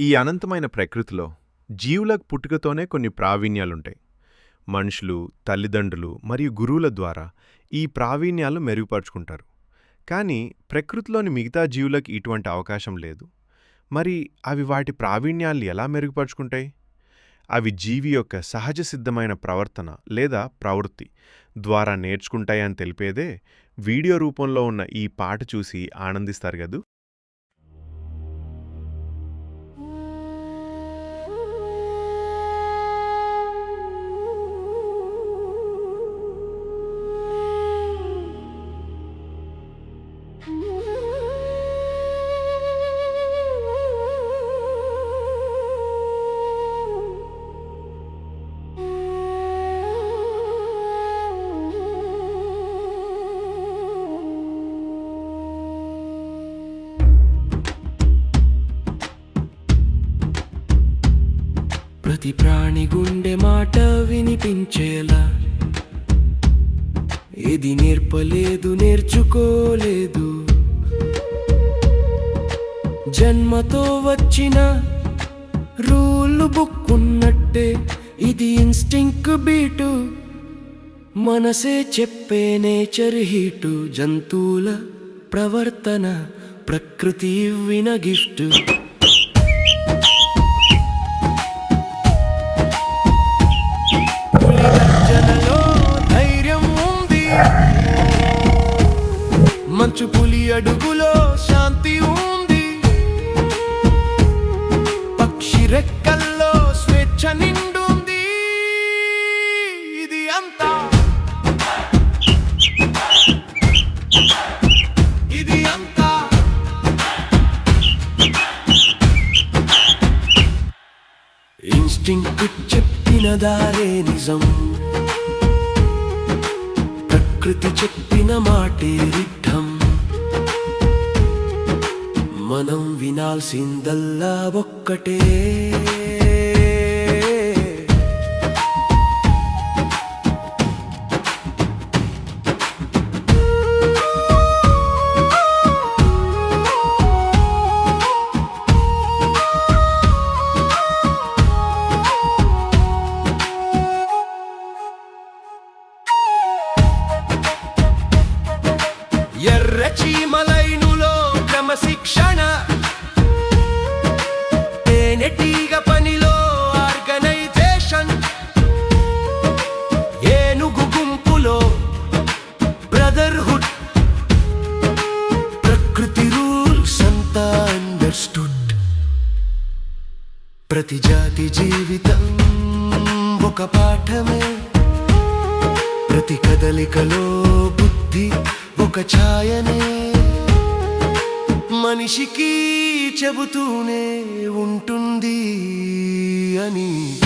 ఈ అనంతమైన ప్రకృతిలో జీవులకు పుట్టుకతోనే కొన్ని ప్రావీణ్యాలుంటాయి. మనుషులు తల్లిదండ్రులు మరియు గురువుల ద్వారా ఈ ప్రావీణ్యాలు మెరుగుపరుచుకుంటారు. కానీ ప్రకృతిలోని మిగతా జీవులకు ఇటువంటి అవకాశం లేదు. మరి అవి వాటి ప్రావీణ్యాలు ఎలా మెరుగుపరుచుకుంటాయి? అవి జీవి యొక్క సహజ సిద్ధమైన ప్రవర్తన లేదా ప్రవృత్తి ద్వారా నేర్చుకుంటాయని తెలిపేదే వీడియో రూపంలో ఉన్న ఈ పాట చూసి ఆనందిస్తారు కదూ? ప్రతి ప్రాణి గుండె మాట వినిపించేలా. ఇది నేర్పలేదు నేర్చుకోలేదు. జన్మతో వచ్చిన రూల్ బుక్ ఉన్నట్టే ఇది ఇన్స్టింక్ బీటు. మనసే చెప్పే నేచర్ హీటు జంతువుల ప్రవర్తన ప్రకృతి విన గిఫ్ట్. ధైర్యం ఉంది. మంచు పులి అడుగులో ఇది అంతా. ఇన్స్టింక్ట్ చెప్పిన దారే నిజం. ప్రకృతి చెప్పిన మాటే రిద్ధం. మనం వినాల్సిందల్లా ఒక్కటే. చీమలైనులో క్రమశిక్షణ. తేనెటీగ పనిలో ఆర్గనైజేషన్. ఏనుగు గుంపులో బ్రదర్హుడ్. ప్రకృతి రూల్స్ అంతా అండర్స్టూడ్. ప్రతి జాతి జీవితం ఒక పాఠమే. ప్రతి కదలికలో బుద్ధి ఒక ఛాయనే మనిషికి చెబుతూనే ఉంటుంది అని.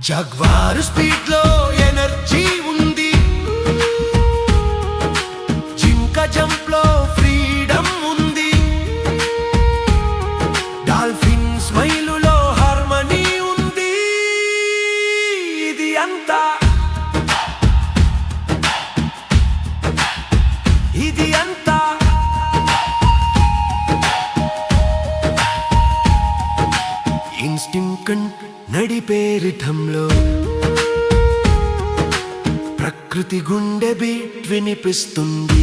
జగ్వారు స్పీడ్లో ఎనర్జీ ఉంది. జింక జంప్లో నడిపే ప్రకృతి గుండె బీట్ వినిపిస్తుంది.